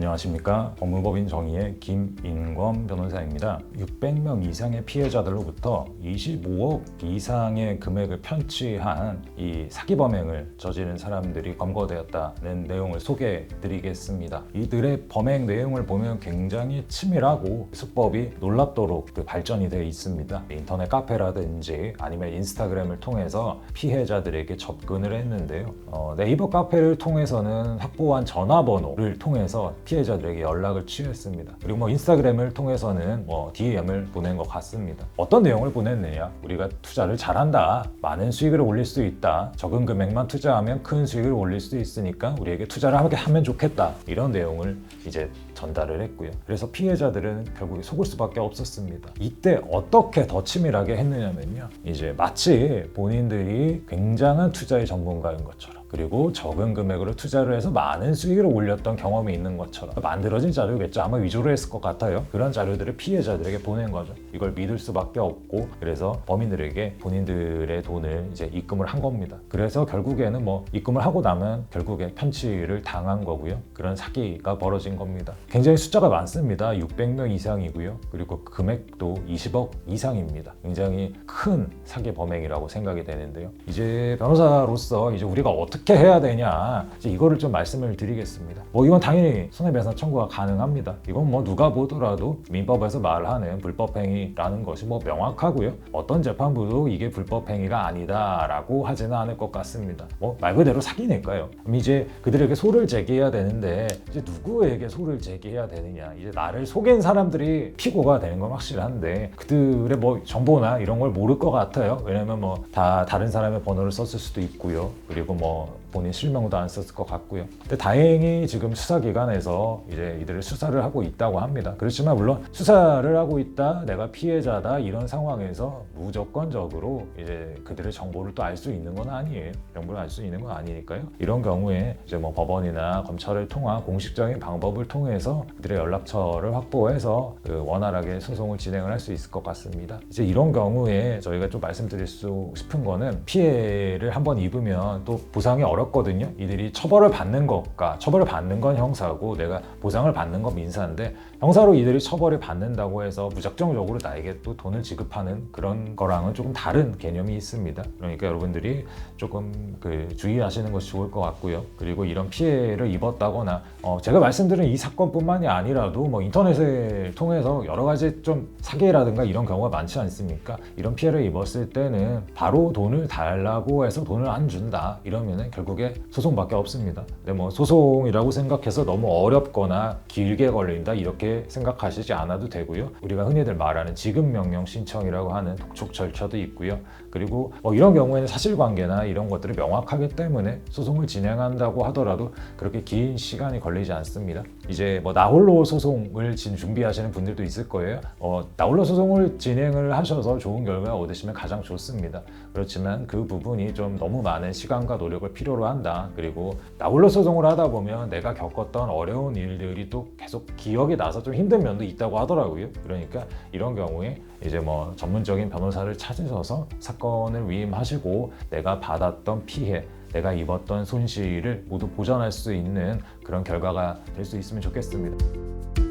안녕하십니까 법무법인 정의의 김인권 변호사입니다. 600명 이상의 피해자들로부터 25억 이상의 금액을 편취한 이 사기 범행을 저지른 사람들이 검거되었다는 내용을 소개해 드리겠습니다. 이들의 범행 내용을 보면 굉장히 치밀하고 수법이 놀랍도록 그 발전이 되어 있습니다. 인터넷 카페라든지 아니면 인스타그램을 통해서 피해자들에게 접근을 했는데요. 어, 네이버 카페를 통해서는 확보한 전화번호를 통해서 피해자들에게 연락을 취했습니다. 그리고 뭐 인스타그램을 통해서는 뭐 DM을 보낸 것 같습니다. 어떤 내용을 보냈느냐? 우리가 투자를 잘한다. 많은 수익을 올릴 수 있다. 적은 금액만 투자하면 큰 수익을 올릴 수 있으니까 우리에게 투자를 하게 하면 좋겠다. 이런 내용을 이제 전달을 했고요. 그래서 피해자들은 결국에 속을 수밖에 없었습니다. 이때 어떻게 더 치밀하게 했느냐면요. 이제 마치 본인들이 굉장한 투자의 전문가인 것처럼 그리고 적은 금액으로 투자를 해서 많은 수익을 올렸던 경험이 있는 것처럼 만들어진 자료겠죠. 아마 위조를 했을 것 같아요. 그런 자료들을 피해자들에게 보낸 거죠. 이걸 믿을 수밖에 없고 그래서 범인들에게 본인들의 돈을 이제 입금을 한 겁니다. 그래서 결국에는 뭐 입금을 하고 나면 결국에 편취를 당한 거고요. 그런 사기가 벌어진 겁니다. 굉장히 숫자가 많습니다. 600명 이상이고요. 그리고 금액도 20억 이상입니다. 굉장히 큰 사기 범행이라고 생각이 되는데요. 이제 변호사로서 이제 우리가 어떻게 해야 되냐 이거를 좀 말씀을 드리겠습니다. 뭐 이건 당연히 손해배상 청구가 가능합니다. 이건 뭐 누가 보더라도 민법에서 말하는 불법행위라는 것이 뭐 명확하고요. 어떤 재판부도 이게 불법행위가 아니다라고 하지는 않을 것 같습니다. 뭐 말 그대로 사기니까요. 그럼 이제 그들에게 소를 제기해야 되는데 이제 누구에게 소를 제기해야 되느냐? 이제 나를 속인 사람들이 피고가 되는 건 확실한데 그들의 뭐 정보나 이런 걸 모를 것 같아요. 왜냐면 뭐 다 다른 사람의 번호를 썼을 수도 있고요. 그리고 뭐 본인 실명도 안 썼을 것 같고요. 근데 다행히 지금 수사기관에서 이제 이들을 수사를 하고 있다고 합니다. 그렇지만 물론 수사를 하고 있다, 내가 피해자다 이런 상황에서 무조건적으로 이제 그들의 정보를 또 알 수 있는 건 아니에요. 정보를 알 수 있는 건 아니니까요. 이런 경우에 이제 뭐 법원이나 검찰을 통한 공식적인 방법을 통해서 그들의 연락처를 확보해서 그 원활하게 소송을 진행을 할 수 있을 것 같습니다. 이제 이런 경우에 저희가 좀 말씀드릴 수 싶은 거는 피해를 한번 입으면 또 보상 이 어렵거든요. 이들이 처벌을 받는 것과 처벌을 받는 건 형사고 내가 보상을 받는 건 민사인데 형사로 이들이 처벌을 받는다고 해서 무작정적으로 나에게 또 돈을 지급하는 그런 거랑은 조금 다른 개념이 있습니다. 그러니까 여러분들이 조금 그 주의하시는 것이 좋을 것 같고요. 그리고 이런 피해를 입었다거나 어 제가 말씀드린 이 사건뿐만이 아니라도 뭐 인터넷을 통해서 여러 가지 좀 사기라든가 이런 경우가 많지 않습니까? 이런 피해를 입었을 때는 바로 돈을 달라고 해서 돈을 안 준다 이러면은 결국에 소송밖에 없습니다. 근데 뭐 소송이라고 생각해서 너무 어렵거나 길게 걸린다 이렇게 생각하시지 않아도 되고요. 우리가 흔히들 말하는 지급 명령 신청이라고 하는 독촉 절차도 있고요. 그리고 뭐 이런 경우에는 사실관계나 이런 것들이 명확하기 때문에 소송을 진행한다고 하더라도 그렇게 긴 시간이 걸리지 않습니다. 이제 뭐 나홀로 소송을 지금 준비하시는 분들도 있을 거예요. 어, 나홀로 소송을 진행을 하셔서 좋은 결과 얻으시면 가장 좋습니다. 그렇지만 그 부분이 좀 너무 많은 시간과 노력을 필요로 한다. 그리고 나홀로 소송을 하다 보면 내가 겪었던 어려운 일들이 또 계속 기억이 나서 좀 힘든 면도 있다고 하더라고요. 그러니까 이런 경우에 이제 뭐 전문적인 변호사를 찾으셔서 사건을 위임하시고 내가 받았던 피해 내가 입었던 손실을 모두 보전할 수 있는 그런 결과가 될 수 있으면 좋겠습니다.